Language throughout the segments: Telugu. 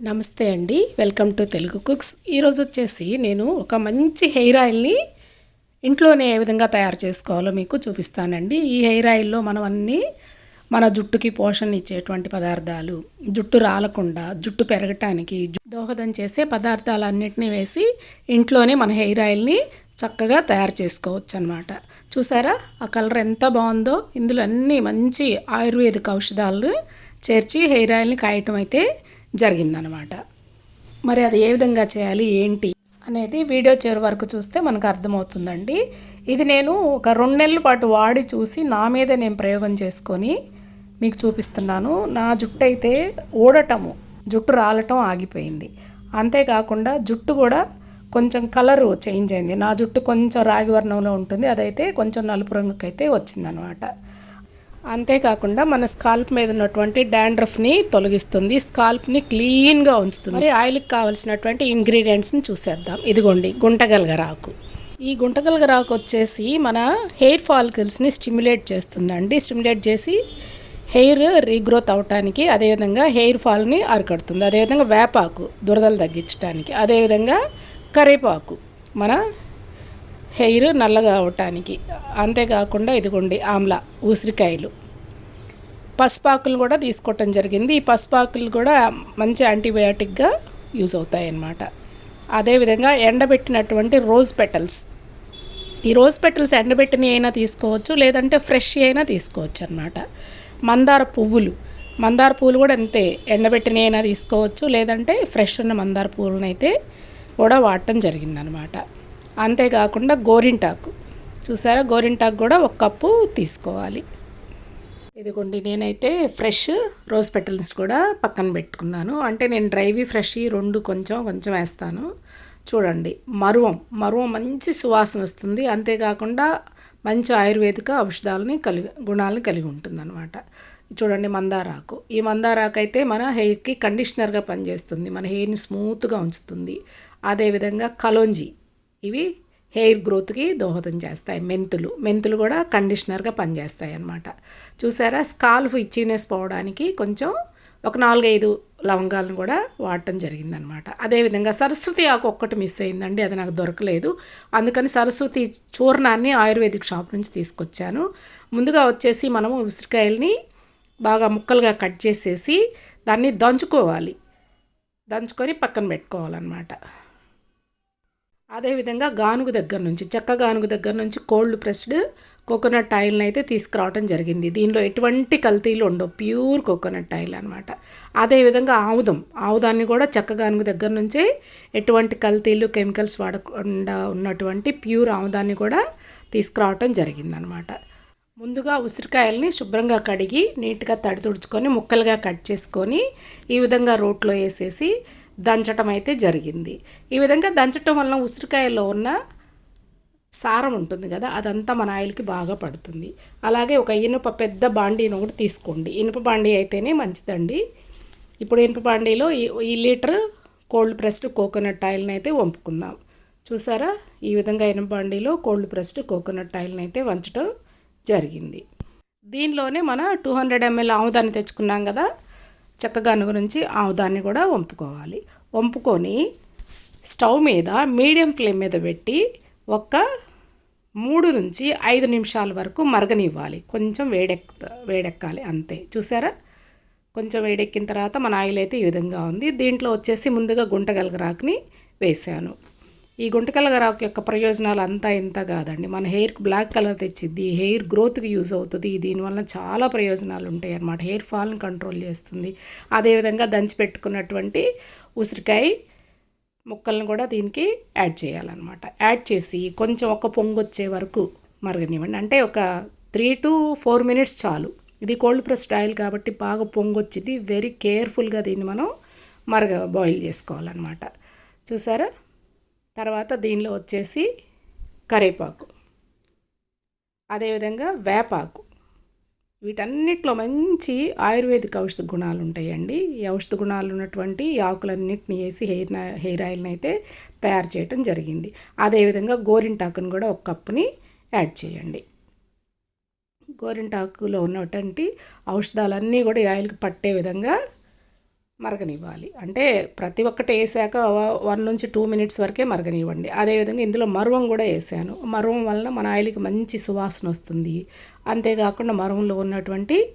నమస్తే అండి. Welcome to Telugu cooks. ఈరోజు వచ్చేసి నేను ఒక మంచి హెయిర్ ఆయిల్ని ఇంట్లోనే ఏ విధంగా తయారు చేసుకోవాలో మీకు చూపిస్తానండి. ఈ హెయిర్ ఆయిల్లో మనం అన్నీ మన జుట్టుకి పోషణ ఇచ్చేటువంటి పదార్థాలు జుట్టు రాలకుండా జుట్టు పెరగటానికి దోహదం చేసే పదార్థాలు అన్నింటినీ వేసి ఇంట్లోనే మన హెయిర్ ఆయిల్ని చక్కగా తయారు చేసుకోవచ్చు అనమాట చూసారా? ఆ కలర్ ఎంత బాగుందో. ఇందులో అన్ని మంచి ఆయుర్వేదిక ఔషధాలు చేర్చి హెయిర్ ఆయిల్ని కాయటం అయితే జరిగిందనమాట. మరి అది ఏ విధంగా చేయాలి ఏంటి అనేది వీడియో చివరి వరకు చూస్తే మనకు అర్థమవుతుందండి. ఇది నేను ఒక రెండు నెలల పాటు వాడి చూసి నా మీద నేను ప్రయోగం చేసుకొని మీకు చూపిస్తున్నాను. నా జుట్టు అయితే ఊడటము జుట్టు రాలటం ఆగిపోయింది. అంతేకాకుండా జుట్టు కూడా కొంచెం కలరు చేంజ్ అయింది. నా జుట్టు కొంచెం రాగి వర్ణంలో ఉంటుంది. అదైతే కొంచెం నలుపు రంగుకైతే అయితే వచ్చిందనమాట. అంతేకాకుండా మన స్కాల్ప్ మీద ఉన్నటువంటి డాండ్రఫ్ని తొలగిస్తుంది. స్కాల్ప్ని క్లీన్గా ఉంచుతుంది. మరి ఆయిల్కి కావాల్సినటువంటి ఇంగ్రీడియంట్స్ని చూసేద్దాం. ఇదిగోండి గుంటగలగరాకు ఈ గుంటగలగరాకు వచ్చేసి మన హెయిర్ ఫాలికల్స్ని స్టిమ్యులేట్ చేస్తుందండి. స్టిమ్యులేట్ చేసి హెయిర్ రీగ్రోత్ అవటానికి అదేవిధంగా హెయిర్ ఫాల్ని అరికడుతుంది. అదేవిధంగా వేపాకు దురదలు తగ్గించడానికి అదేవిధంగా కరివేపాకు మన హెయిర్ నల్లగా అవటానికి. అంతేకాకుండా ఇదిగోండి ఆమ్లా ఉసిరికాయలు. పసుపాకులు కూడా తీసుకోవటం జరిగింది. ఈ పసుపాకులు కూడా మంచి యాంటీబయాటిక్గా యూజ్ అవుతాయి అన్నమాట అదేవిధంగా ఎండబెట్టినటువంటి రోజ్ పెటల్స్. ఈ రోజ్ పెటల్స్ ఎండబెట్టినవి అయినా తీసుకోవచ్చు లేదంటే ఫ్రెష్ అయినా తీసుకోవచ్చు అనమాట మందార పువ్వులు. మందార పువ్వులు కూడా అంతే ఎండబెట్టినవి అయినా తీసుకోవచ్చు లేదంటే ఫ్రెష్ ఉన్న మందార పువ్వులను అయితే కూడా వాడటం జరిగిందనమాట అంతేకాకుండా గోరింటాకు. చూసారా? గోరింటాకు కూడా ఒక కప్పు తీసుకోవాలి. ఇదిగోండి నేనైతే ఫ్రెష్ రోజ్ పెటల్స్ కూడా పక్కన పెట్టుకున్నాను. అంటే నేను డ్రైవి ఫ్రెష్ ఈ రెండు కొంచెం కొంచెం వేస్తాను. చూడండి మరువం మరువం మంచి సువాసన వస్తుంది. అంతేకాకుండా మంచి ఆయుర్వేదిక ఔషధాలని కలిగి గుణాలను కలిగి ఉంటుందన్నమాట. చూడండి మందారాకు. ఈ మందారాకు అయితే మన హెయిర్కి కండిషనర్గా పనిచేస్తుంది. మన హెయిర్ని స్మూత్గా ఉంచుతుంది. అదేవిధంగా కలోంజీ. ఇవి హెయిర్ గ్రోత్కి దోహదం చేస్తాయి. మెంతులు మెంతులు కూడా కండిషనర్గా పనిచేస్తాయి అన్నమాట. చూసారా? స్కాల్ఫ్ ఇచ్చినెస్ పోవడానికి కొంచెం ఒక నాలుగైదు లవంగాలను కూడా వాడటం జరిగిందనమాట అదేవిధంగా సరస్వతి ఆకు ఒక్కటి మిస్ అయిందండి అది నాకు దొరకలేదు. అందుకని సరస్వతి చూర్ణాన్ని ఆయుర్వేదిక్ షాప్ నుంచి తీసుకొచ్చాను. ముందుగా వచ్చేసి మనము ఉసిరికాయల్ని బాగా ముక్కలుగా కట్ చేసేసి దాన్ని దంచుకోవాలి. దంచుకొని పక్కన పెట్టుకోవాలన్నమాట. అదేవిధంగా గానుగు దగ్గర నుంచి చెక్క గానుగు దగ్గర నుంచి కోల్డ్ ప్రెస్డ్ కోకోనట్ ఆయిల్ని అయితే తీసుకురావడం జరిగింది. దీనిలో ఎటువంటి కల్తీలు ఉండవు. ప్యూర్ కోకోనట్ ఆయిల్ అనమాట అదేవిధంగా ఆముదం. ఆముదాన్ని కూడా చెక్క గానుగు దగ్గర నుంచే ఎటువంటి కల్తీలు కెమికల్స్ వాడకుండా ఉన్నటువంటి ప్యూర్ ఆముదాన్ని కూడా తీసుకురావటం జరిగిందనమాట ముందుగా ఉసిరికాయల్ని శుభ్రంగా కడిగి నీట్గా తడి తుడుచుకొని ముక్కలుగా కట్ చేసుకొని ఈ విధంగా రోట్లో వేసేసి దంచటం అయితే జరిగింది. ఈ విధంగా దంచటం వలన ఉసిరికాయలో ఉన్న సారం ఉంటుంది కదా అదంతా మన ఆయిల్కి బాగా పడుతుంది. అలాగే ఒక ఇనుప పెద్ద బాండీని ఒకటి తీసుకోండి. ఇనుప బాండీ అయితేనే మంచిదండి. ఇప్పుడు ఇనుప బాండీలో ఈ ఈ లీటర్ కోల్డ్ ప్రెస్డ్ కోకోనట్ ఆయిల్ని అయితే వంపుకుందాం. చూసారా? ఈ విధంగా ఇనుప బాండీలో కోల్డ్ ప్రెస్డ్ కోకోనట్ ఆయిల్ని అయితే వంచడం జరిగింది. దీనిలోనే మన టూ హండ్రెడ్ ఎంఎల్ ఆముదాన్ని తెచ్చుకున్నాం కదా చక్కగా అనుగురించి ఆముదాన్ని కూడా వంపుకోవాలి. వంపుకొని స్టవ్ మీద మీడియం ఫ్లేమ్ మీద పెట్టి ఒక మూడు నుంచి ఐదు నిమిషాల వరకు మరగనివ్వాలి. కొంచెం వేడెక్ వేడెక్కాలి అంతే. చూసారా? కొంచెం వేడెక్కిన తర్వాత మన ఆయిల్ అయితే ఈ విధంగా ఉంది. దీంట్లో వచ్చేసి ముందుగా గుంటగలగరాకుని వేసాను. ఈ గుంటకలగరాకు యొక్క ప్రయోజనాలు అంతా ఇంత కాదండి. మన హెయిర్కి బ్లాక్ కలర్ తెచ్చిద్ది హెయిర్ గ్రోత్కి యూజ్ అవుతుంది. దీనివల్ల చాలా ప్రయోజనాలు ఉంటాయి అన్నమాట. హెయిర్ ఫాల్ని కంట్రోల్ చేస్తుంది. అదేవిధంగా దంచి పెట్టుకున్నటువంటి ఉసిరికాయ ముక్కలను కూడా దీనికి యాడ్ చేయాలన్నమాట. యాడ్ చేసి కొంచెం ఒక పొంగు వచ్చే వరకు మరగనివ్వండి. అంటే ఒక త్రీ టు ఫోర్ మినిట్స్ చాలు. ఇది కోల్డ్ ప్రెస్డ్ ఆయిల్ కాబట్టి బాగా పొంగు వచ్చింది వెరీ కేర్ఫుల్గా దీన్ని మనం మరగ బాయిల్ చేసుకోవాలన్నమాట. చూసారా? తర్వాత దీనిలో వచ్చేసి కరేపాకు. అదేవిధంగా వేపాకు. వీటన్నిటిలో మంచి ఆయుర్వేదిక ఔషధ గుణాలు ఉంటాయండి. ఈ ఔషధ గుణాలు ఉన్నటువంటి ఈ ఆకులన్నిటిని వేసి హెయిర్ హెయిర్ ఆయిల్ని అయితే తయారు చేయటం జరిగింది. అదేవిధంగా గోరింటాకుని కూడా ఒక కప్పుని యాడ్ చేయండి. గోరింటాకులో ఉన్నటువంటి ఔషధాలన్నీ కూడా ఈ ఆయిల్కి పట్టే విధంగా మరగనివ్వాలి. అంటే ప్రతి ఒక్కటి వేసాక వన్ నుంచి టూ మినిట్స్ వరకే మరగనివ్వండి. అదేవిధంగా ఇందులో మరువం కూడా వేసాను. మరువం వలన మన ఆయిల్కి మంచి సువాసన వస్తుంది. అంతేకాకుండా మరువంలో ఉన్నటువంటి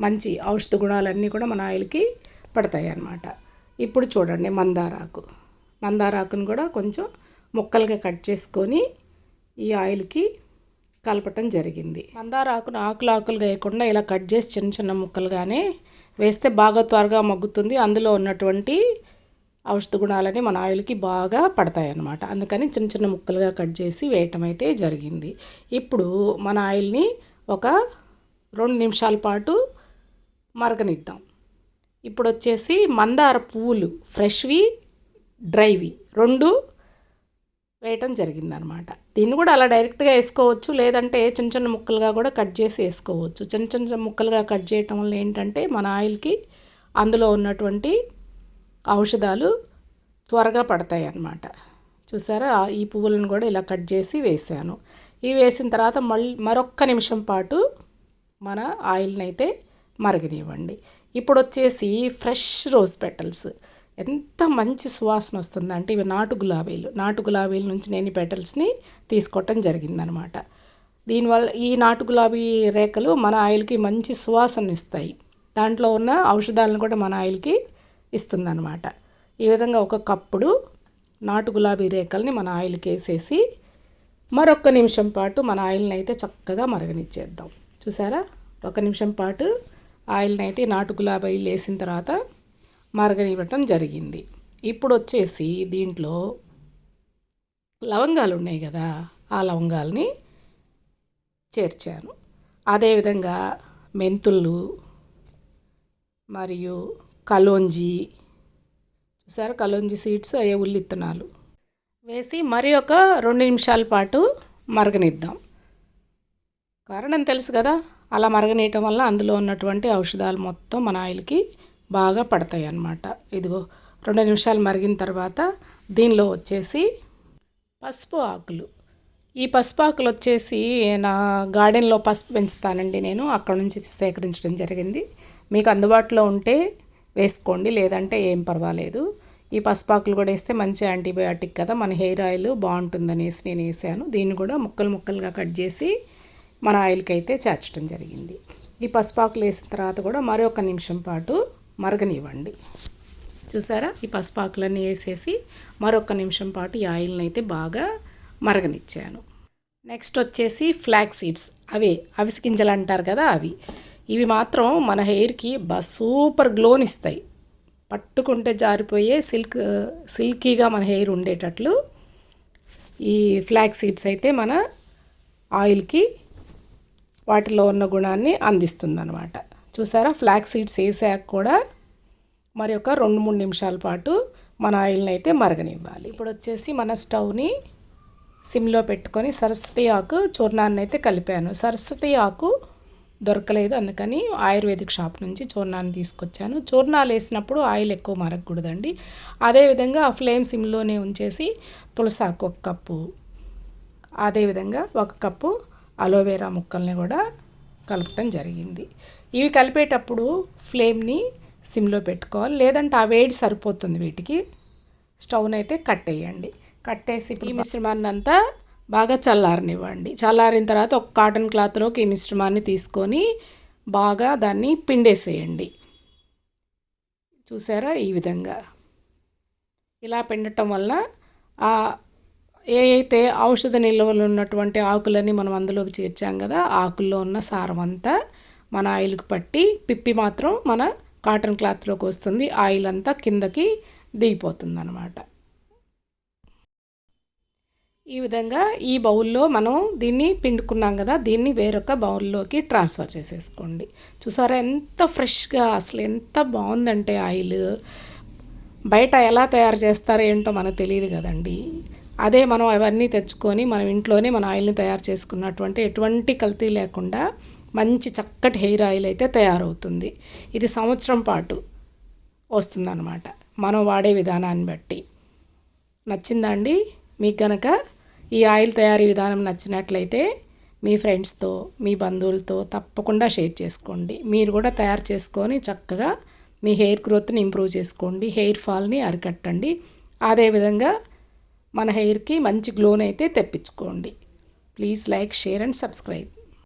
మంచి ఔషధ గుణాలన్నీ కూడా మన ఆయిల్కి పడతాయి అన్నమాట. ఇప్పుడు చూడండి మందారాకు. మందారాకును కూడా కొంచెం ముక్కలుగా కట్ చేసుకొని ఈ ఆయిల్కి కలపటం జరిగింది. మందార ఆకును ఆకులు ఆకులుగా వేయకుండా ఇలా కట్ చేసి చిన్న చిన్న ముక్కలుగానే వేస్తే బాగా త్వరగా మగ్గుతుంది. అందులో ఉన్నటువంటి ఔషధ గుణాలని మన ఆయిల్కి బాగా పడతాయి అన్నమాట అందుకని చిన్న చిన్న ముక్కలుగా కట్ చేసి వేయటం అయితే జరిగింది. ఇప్పుడు మన ఆయిల్ని ఒక రెండు నిమిషాల పాటు మరగనిద్దాం. ఇప్పుడు వచ్చేసి మందార పువ్వులు ఫ్రెష్వి డ్రైవి రెండు వేయటం జరిగిందనమాట దీన్ని కూడా అలా డైరెక్ట్గా వేసుకోవచ్చు. లేదంటే చిన్న చిన్న ముక్కలుగా కూడా కట్ చేసి వేసుకోవచ్చు. చిన్న చిన్న ముక్కలుగా కట్ చేయటం వల్ల ఏంటంటే మన ఆయిల్కి అందులో ఉన్నటువంటి ఔషధాలు త్వరగా పడతాయి అన్నమాట. చూసారా? ఈ పువ్వులను కూడా ఇలా కట్ చేసి వేసాను. ఇవి వేసిన తర్వాత మళ్ళీ మరొక్క నిమిషం పాటు మన ఆయిల్ని అయితే మరగనివ్వండి. ఇప్పుడు వచ్చేసి ఫ్రెష్ రోజ్ పెటల్స్. ఎంత మంచి సువాసన వస్తుందంటే ఇవి నాటు గులాబీలు. నాటు గులాబీల నుంచి నేను ఈ పెటల్స్ని తీసుకోవటం జరిగిందనమాట దీనివల్ల ఈ నాటు గులాబీ రేఖలు మన ఆయిల్కి మంచి సువాసన ఇస్తాయి. దాంట్లో ఉన్న ఔషధాలను కూడా మన ఆయిల్కి ఇస్తుందన్నమాట. ఈ విధంగా ఒక కప్పుడు నాటు గులాబీ రేఖల్ని మన ఆయిల్కి వేసేసి మరొక నిమిషం పాటు మన ఆయిల్ని అయితే చక్కగా మరగనిచ్చేద్దాం. చూసారా? ఒక నిమిషం పాటు ఆయిల్ని అయితే నాటు గులాబీలు వేసిన తర్వాత మరగనివ్వటం జరిగింది. ఇప్పుడు వచ్చేసి దీంట్లో లవంగాలు ఉన్నాయి కదా ఆ లవంగాల్ని చేర్చాను. అదేవిధంగా మెంతులు మరియు కలోంజి చూసారు? కలోంజి సీడ్స్ అయ్యే ఉల్లిత్తనాలు. వేసి మరి ఒక రెండు నిమిషాల పాటు మరగనిద్దాం. కారణం తెలుసు కదా అలా మరగనీయటం వల్ల అందులో ఉన్నటువంటి ఔషధాలు మొత్తం మన ఆయిల్కి బాగా పడతాయి అన్నమాట. ఇదిగో రెండు నిమిషాలు మరిగిన తర్వాత దీనిలో వచ్చేసి పసుపు ఆకులు. ఈ పసుపు ఆకులు వచ్చేసి నా గార్డెన్లో పసుపు పెంచుతానండి నేను. అక్కడ నుంచి సేకరించడం జరిగింది. మీకు అందుబాటులో ఉంటే వేసుకోండి లేదంటే ఏం పర్వాలేదు. ఈ పసుపాకులు కూడా వేస్తే మంచి యాంటీబయాటిక్ కదా మన హెయిర్ ఆయిల్ బాగుంటుందనేసి నేను వేసాను. దీన్ని కూడా ముక్కలు ముక్కలుగా కట్ చేసి మన ఆయిల్కి అయితే చేర్చడం జరిగింది. ఈ పసుపాకులు వేసిన తర్వాత కూడా మరొక నిమిషం పాటు మరగనివ్వండి. చూసారా? ఈ పసుపాకులన్నీ వేసేసి మరొక నిమిషం పాటు ఈ ఆయిల్ని అయితే బాగా మరగనిచ్చాను. నెక్స్ట్ వచ్చేసి ఫ్లాక్ సీడ్స్. అవే అవిసి గింజలు అంటారు కదా అవి. ఇవి మాత్రం మన హెయిర్కి బా సూపర్ గ్లోని ఇస్తాయి పట్టుకుంటే జారిపోయే సిల్క్ సిల్కీగా మన హెయిర్ ఉండేటట్లు ఈ ఫ్లాక్ సీడ్స్ అయితే మన ఆయిల్కి వాటిలో ఉన్న గుణాన్ని అందిస్తుందన్నమాట. చూసారా? ఫ్లాక్ సీడ్స్ వేసాక కూడా మరి ఒక రెండు మూడు నిమిషాల పాటు మన ఆయిల్ని అయితే మరగనివ్వాలి. ఇప్పుడు వచ్చేసి మన స్టవ్ని సిమ్లో పెట్టుకొని సరస్వతి ఆకు చూర్ణాన్ని అయితే కలిపాను. సరస్వతి ఆకు దొరకలేదు అందుకని ఆయుర్వేదిక్ షాప్ నుంచి చూర్ణాన్ని తీసుకొచ్చాను. చూర్ణాలు వేసినప్పుడు ఆయిల్ ఎక్కువ మరగకూడదండి. అదేవిధంగా ఆ ఫ్లేమ్ సిమ్లోనే ఉంచేసి తులసాకు ఒక కప్పు అదేవిధంగా ఒక కప్పు అలోవేరా ముక్కల్ని కూడా కలపటం జరిగింది. ఇవి కలిపేటప్పుడు ఫ్లేమ్ని సిమ్లో పెట్టుకోవాలి. లేదంటే ఆ వేడి సరిపోతుంది వీటికి. స్టవ్ని అయితే కట్టేయండి కట్టేసి ఈ మిశ్రమాన్ని అంతా బాగా చల్లారనివ్వండి. చల్లారిన తర్వాత ఒక కాటన్ క్లాత్లోకి ఈ మిశ్రమాన్ని తీసుకొని బాగా దాన్ని పిండేసేయండి. చూసారా ఈ విధంగా. ఇలా పిండటం వల్ల ఆ ఏ అయితే ఔషధ నిల్వలు ఉన్నటువంటి ఆకులని మనం అందులోకి చేర్చాం కదా ఆకుల్లో ఉన్న సారం అంతా మన ఆయిల్కి పట్టి పిప్పి మాత్రం మన కాటన్ క్లాత్లోకి వస్తుంది. ఆయిల్ అంతా కిందకి దిగిపోతుంది అనమాట ఈ విధంగా ఈ బౌల్లో మనం దీన్ని పిండుకున్నాం కదా దీన్ని వేరొక బౌల్లోకి ట్రాన్స్ఫర్ చేసేసుకోండి. చూసారా ఎంత ఫ్రెష్గా అసలు ఎంత బాగుందంటే ఆయిల్. బయట ఎలా తయారు చేస్తారో ఏంటో మనకు తెలియదు కదండి. అదే మనం అవన్నీ తెచ్చుకొని మనం ఇంట్లోనే మన ఆయిల్ని తయారు చేసుకున్నటువంటి ఎటువంటి కల్తీ లేకుండా మంచి చక్కటి హెయిర్ ఆయిల్ అయితే తయారవుతుంది. ఇది సంవత్సరం పాటు వస్తుందన్నమాట. మనం వాడే విధానాన్ని బట్టి. నచ్చిందా అండి మీకు కనుక ఈ ఆయిల్ తయారీ విధానం నచ్చినట్లయితే మీ ఫ్రెండ్స్తో మీ బంధువులతో తప్పకుండా షేర్ చేసుకోండి. మీరు కూడా తయారు చేసుకొని చక్కగా మీ హెయిర్ గ్రోత్ని ఇంప్రూవ్ చేసుకోండి. హెయిర్ ఫాల్ని అరికట్టండి. అదేవిధంగా మన హెయిర్కి మంచి గ్లోనైతే అయితే తెప్పించుకోండి. Please like share and subscribe.